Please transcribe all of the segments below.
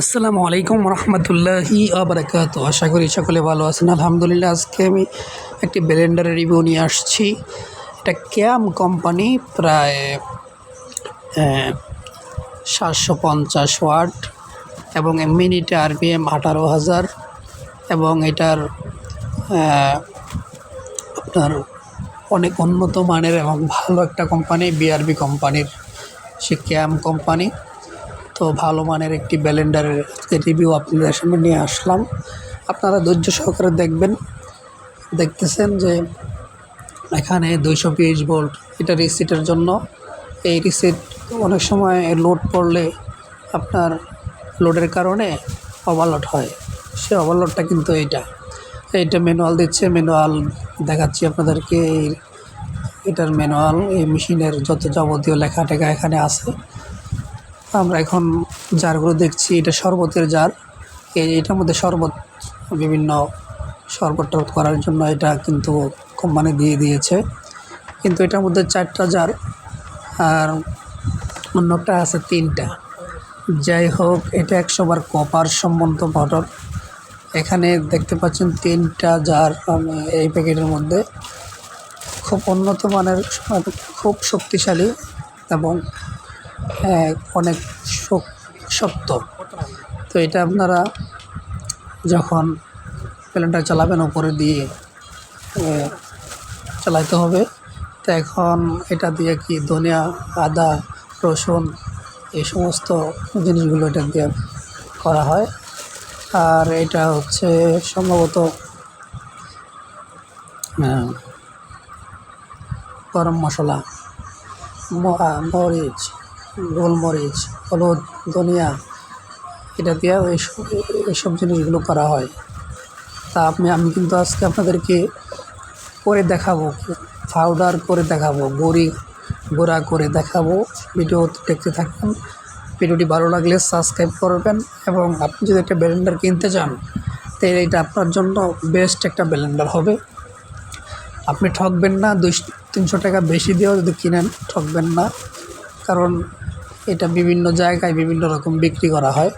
আসসালামু আলাইকুম রহমতুল্লাহি আবরাকাত। আশা করি সকলে ভালো আছেন। আলহামদুলিল্লাহ, আজকে আমি একটি ব্লেন্ডারের রিভিউ নিয়ে আসছি। এটা ক্যাম কোম্পানি, প্রায় সাতশো পঞ্চাশ ওয়াট এবং মিনিটে আরপিএম আঠারো হাজার এবং এটার আপনার অনেক উন্নত মানের এবং ভালো একটা কোম্পানি, বিআরবি কোম্পানির, সে ক্যাম কোম্পানি। তো ভালো মানের একটি ব্লেন্ডারের রিভিউ আপনাদের সামনে নিয়ে আসলাম। আপনারা ধৈর্য সহকারে দেখবেন, দেখতেছেন যে এখানে দুইশো পিএইচ ভোল্ট এটা রিসিটের জন্য। এই রিসিট অনেক সময় লোড পড়লে আপনার লোডের কারণে ওভারলোড হয়। সে ওভারলোডটা কিন্তু এইটা। এইটা ম্যানুয়াল দিচ্ছে ম্যানুয়াল দেখাচ্ছি আপনাদেরকে। এটার ম্যানুয়াল এই মেশিনের যত যাবতীয় লেখা টেখা এখানে আছে। আমরা এখন জারগুলো দেখছি, এটা শরবতের জার। এটার মধ্যে শরবত, বিভিন্ন শরবত টরবত করার জন্য এটা কিন্তু কোম্পানি দিয়ে দিয়েছে। কিন্তু এটার মধ্যে চারটা জার আর অন্যটা আছে তিনটা। যাই হোক, এটা একশো বার কপার সম্বন্ধ মোটর এখানে দেখতে পাচ্ছেন তিনটা জার এই প্যাকেটের মধ্যে। খুব উন্নত মানের, খুব শক্তিশালী এবং অনেক শক- শক্ত। তো এটা আপনারা যখন প্লেনটা চালাবেন উপরে দিয়ে চালাইতে হবে। তো এখন এটা দিয়ে কি ধনিয়া, আদা, রসুন, এই সমস্ত জিনিসগুলো এটা দিয়ে করা হয়। আর এটা হচ্ছে সম্ভবত গরম মশলা মরিচ। গোলমরিচ, হলুদ, ধনিয়া, এটা দিয়ে এইসব এইসব জিনিসগুলো করা হয়। তা আপনি, আমি কিন্তু আজকে আপনাদেরকে করে দেখাবো পাউডার করে দেখাবো, বড়ি গোড়া করে দেখাবো। ভিডিও দেখতে থাকুন। ভিডিওটি ভালো লাগলে সাবস্ক্রাইব করবেন এবং আপনি যদি একটা ব্লেন্ডার কিনতে চান তাহলে এটা আপনার জন্য বেস্ট একটা ব্লেন্ডার হবে। আপনি ঠকবেন না দুই তিনশো টাকা বেশি দিয়েও যদি কিনেন, ঠকবেন না। কারণ এটা বিভিন্ন জায়গায় বিভিন্ন রকম বিক্রি করা হয়।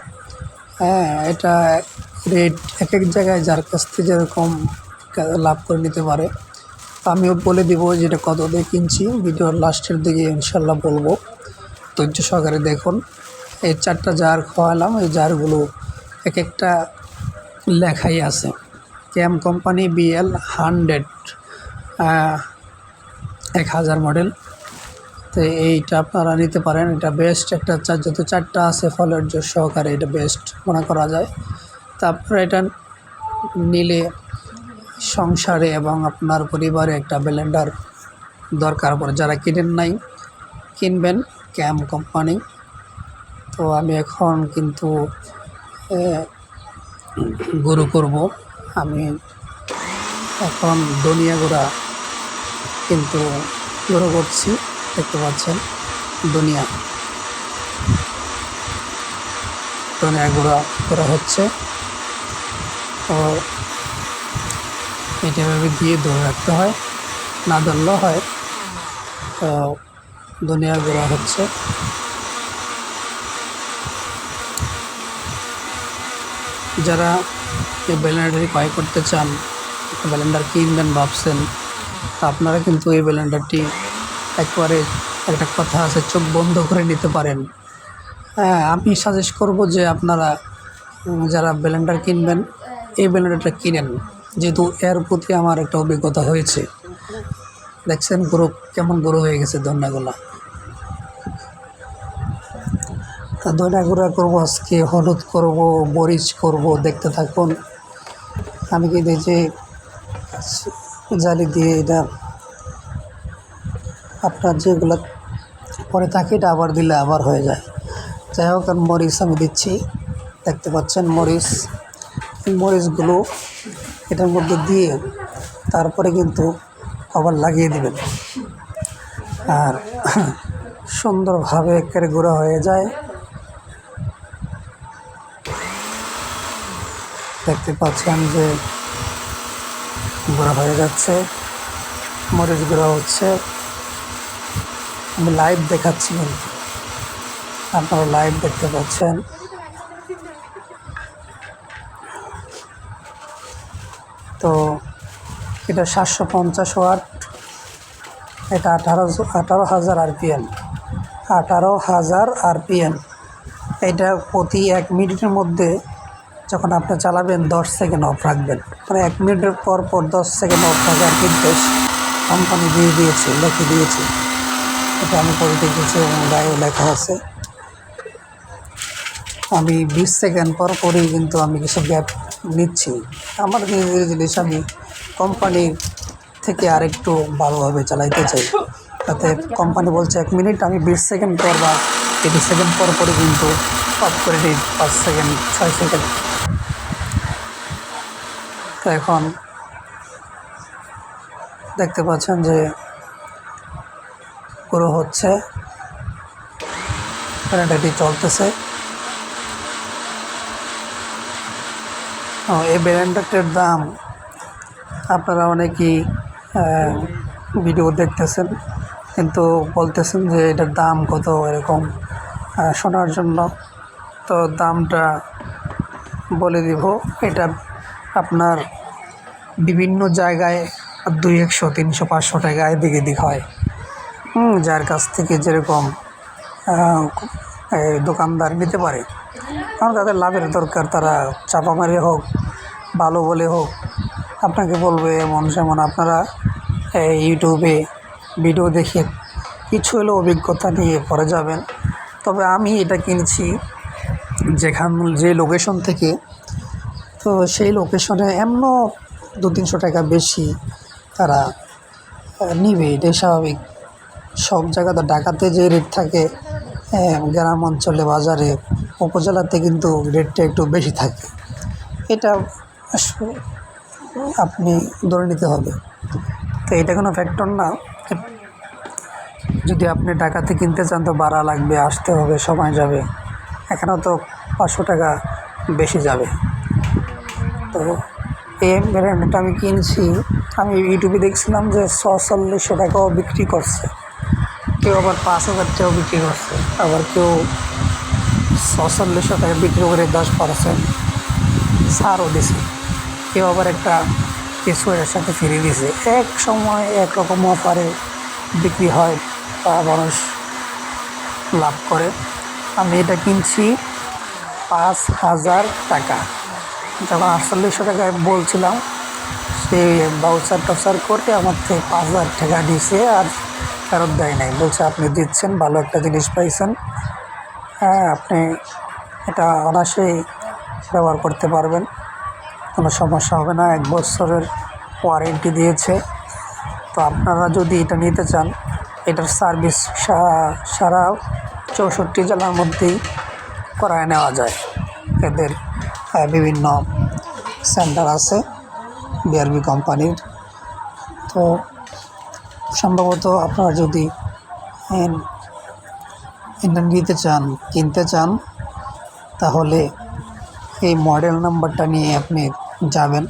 হ্যাঁ এটা রেট এক এক জায়গায় যার কাছ থেকে যেরকম লাভ করে নিতে পারে। আমিও বলে দিব যেটা কত দিয়ে কিনছি। ভিডিওর লাস্টের দিকে ইনশাল্লাহ বলব। ধৈর্য সহকারে দেখুন। এই চারটা জার খাওয়ালাম এই জারগুলো এক একটা লেখাই আছে। ক্যাম কোম্পানি বিএল হান্ড্রেড এক হাজার মডেল। তো এইটা আপনারা নিতে পারেন। এটা বেস্ট একটা চার যত চারটা আছে, ফলের জোর সহকারে এটা বেস্ট মনে করা যায়। তা আপনারা এটা নিলে সংসারে এবং আপনার পরিবারে একটা ব্লেন্ডার দরকার পড়ে। যারা কিনেন নাই, কিনবেন ক্যাম কোম্পানি। তো আমি এখন কিন্তু গুরু করব। আমি এখন ধনিয়া গুঁড়া কিন্তু গুঁড়ো করছি। দেখতে পাচ্ছেন, দুনিয়া। ধনিয়া গুঁড়া করা হচ্ছে। তো এটা এভাবে দিয়ে ধরে রাখতে হয়, না ধরলেও হয়। তো ধনিয়া গুঁড়া হচ্ছে। যারা এই ব্লেন্ডারটি ক্রয় করতে চান, ব্লেন্ডার কিনবেন ভাবছেন আপনারা কিন্তু এই ব্লেন্ডারটি একবারে একটা কথা আছে, চোখ বন্ধ করে নিতে পারেন। হ্যাঁ আমি সাজেস্ট করব যে আপনারা যারা ব্লেন্ডার কিনবেন, এই ব্লেন্ডারটা কিনেন। যেহেতু এর প্রতি আমার একটা অভিজ্ঞতা হয়েছে। দেখছেন গ্রো কেমন গ্রো হয়ে গেছে ধন্যাগুলা তা ধনিয়া গুঁড়া করব, আজকে হলুদ করব, মরিচ করব, দেখতে থাকুন। আমি কিন্তু যে জালি দিয়ে এটা আপনার যেগুলো পরে থাকে এটা আবার দিলে আবার হয়ে যায়। যাই হোক আর মরিচ আমি দিচ্ছি। দেখতে পাচ্ছেন মরিচ। মরিচগুলো এটার মধ্যে দিয়ে তারপরে কিন্তু আবার লাগিয়ে দেবেন। আর সুন্দরভাবে একেবারে গুঁড়া হয়ে যায়। দেখতে পাচ্ছেন যে গুঁড়া হয়ে যাচ্ছে। মরিচ গুঁড়া হচ্ছে। আমি লাইভ দেখাচ্ছি কিন্তু আপনারা লাইভ দেখতে পাচ্ছেন। তো এটা সাতশো পঞ্চাশ ওয়াট, এটা আঠারো আঠারো হাজার আরপিএম। আঠারো হাজার আরপিএম। এটা প্রতি এক মিনিটের মধ্যে যখন আপনি চালাবেন, দশ সেকেন্ড অফ রাখবেন। মানে এক মিনিটের পর পর দশ সেকেন্ড অফ রাখার কিন্তু কোম্পানি দিয়ে দিয়েছে, লিখে দিয়েছে। এটা আমি করে দেখেছি এবং গায়েও লেখা আছে। আমি বিশ সেকেন্ড পর পরই কিন্তু আমি কিছু গ্যাপ নিচ্ছি। আমার নিজের জিনিস আমি কোম্পানির থেকে আরেকটু ভালোভাবে চালাইতে চাই। তাতে কোম্পানি বলছে, এক মিনিট, আমি বিশ সেকেন্ড পর বা তিরিশ সেকেন্ড পর পরে কিন্তু অফ করে দিই, পাঁচ সেকেন্ড, ছয় সেকেন্ড। তো এখন দেখতে পাচ্ছেন যে পুরো হচ্ছে। এটি চলতেছে। এই ব্র্যান্ডের দাম আপনারা অনেকেই ভিডিও দেখতেছেন, কিন্তু বলতেছেন যে এটার দাম কত এরকম শোনার জন্য। তো দামটা বলে দিব। এটা আপনার বিভিন্ন জায়গায় দুই একশো, তিনশো, পাঁচশো টাকা এদিক এদিক হয়। যার কাছ থেকে যেরকম দোকানদার নিতে পারে। কারণ তাদের লাভের দরকার, তারা চাপা মারে হোক, ভালো বলে হোক, আপনাকে বলবে এমন যেমন আপনারা ইউটিউবে ভিডিও দেখে কিছু হলেও অভিজ্ঞতা নিয়ে পরে যাবেন। তবে আমি এটা কিনছি যেখান, যে লোকেশন থেকে। তো সেই লোকেশনে এমনও দু তিনশো টাকা বেশি তারা নিবে, এটাই স্বাভাবিক। সব জায়গাতে ঢাকাতে যে রেট থাকে আহ, গ্রাম অঞ্চলে বাজারে উপজেলাতে কিন্তু রেটটা একটু বেশি থাকে। এটা আপনি ধরে নিতে হবে। তো এটা কোনো ফ্যাক্টর না। যদি আপনি টাকাতে কিনতে চান তো ভাড়া লাগবে আসতে হবে সময় যাবে। এখানেও তো পাঁচশো টাকা বেশি যাবে। তো এই ব্র্যান্ডটা আমি কিনছি। আমি ইউটিউবে দেখছিলাম যে ছচল্লিশশো টাকাও বিক্রি করছে। কেউ আবার পাঁচ হাজার টাকাও বিক্রি করছে। আবার কেউ ছচল্লিশশো টাকা বিক্রি করে দশ পার্সেন্ট ছাড়ও দিছে। কেউ আবার একটা কিছু এর সাথে ফিরিয়ে দিছে। এক সময় একরকম অফারে বিক্রি হয় বা মানুষ লাভ করে। আমি এটা কিনছি পাঁচ হাজার টাকা। যখন আটচল্লিশশো টাকায় বলছিলাম, সে বাউচার টাউচার করে আমার থেকে পাঁচ হাজার টাকা দিছে আর ফেরত দেয় নাই। বলছে, আপনি দিচ্ছেন, ভালো একটা জিনিস পাইছেন। হ্যাঁ আপনি এটা অনায়াসেই ব্যবহার করতে পারবেন। কোনো সমস্যা হবে না, এক বছরের ওয়ারেন্টি দিয়েছে। তো আপনারা যদি এটা নিতে চান, এটার সার্ভিস সারা চৌষট্টি জেলার মধ্যেই করায় নেওয়া যায়। এদের বিভিন্ন সেন্টার আছে বিআরবি কোম্পানির তো সম্ভবত আপনারা যদি এটা নিতে চান, কিনতে চান, তাহলে এই মডেল নাম্বারটা নিয়ে আপনি যাবেন,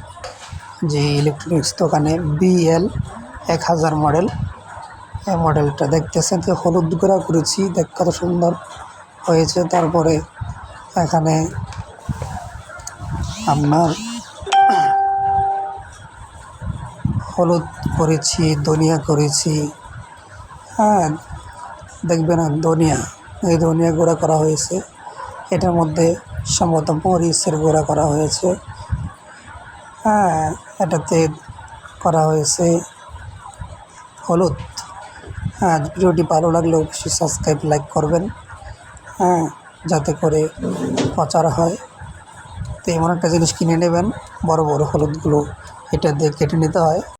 যে ইলেকট্রনিক্স দোকানে বিএল এক হাজার মডেল। এই মডেলটা দেখতেছেন, যে হলুদ গোড়া করেছি, দেখ কত সুন্দর হয়েছে। তারপরে এখানে আপনার হলুদ করেছি, ধনিয়া করেছি। হ্যাঁ দেখবেন ধনিয়া, এই ধনিয়া গুঁড়া করা হয়েছে। এটার মধ্যে সম্ভবত মরিচের গুঁড়া করা হয়েছে। হ্যাঁ এটাতে করা হয়েছে হলুদ। হ্যাঁ ভিডিওটি ভালো লাগলে অবশ্যই সাবস্ক্রাইব, লাইক করবেন। হ্যাঁ যাতে করে প্রচার হয়। তো এমন একটা জিনিস কিনে নেবেন, বড় বড় হলুদগুলো, এটা দিয়ে কেটে নিতে হয়।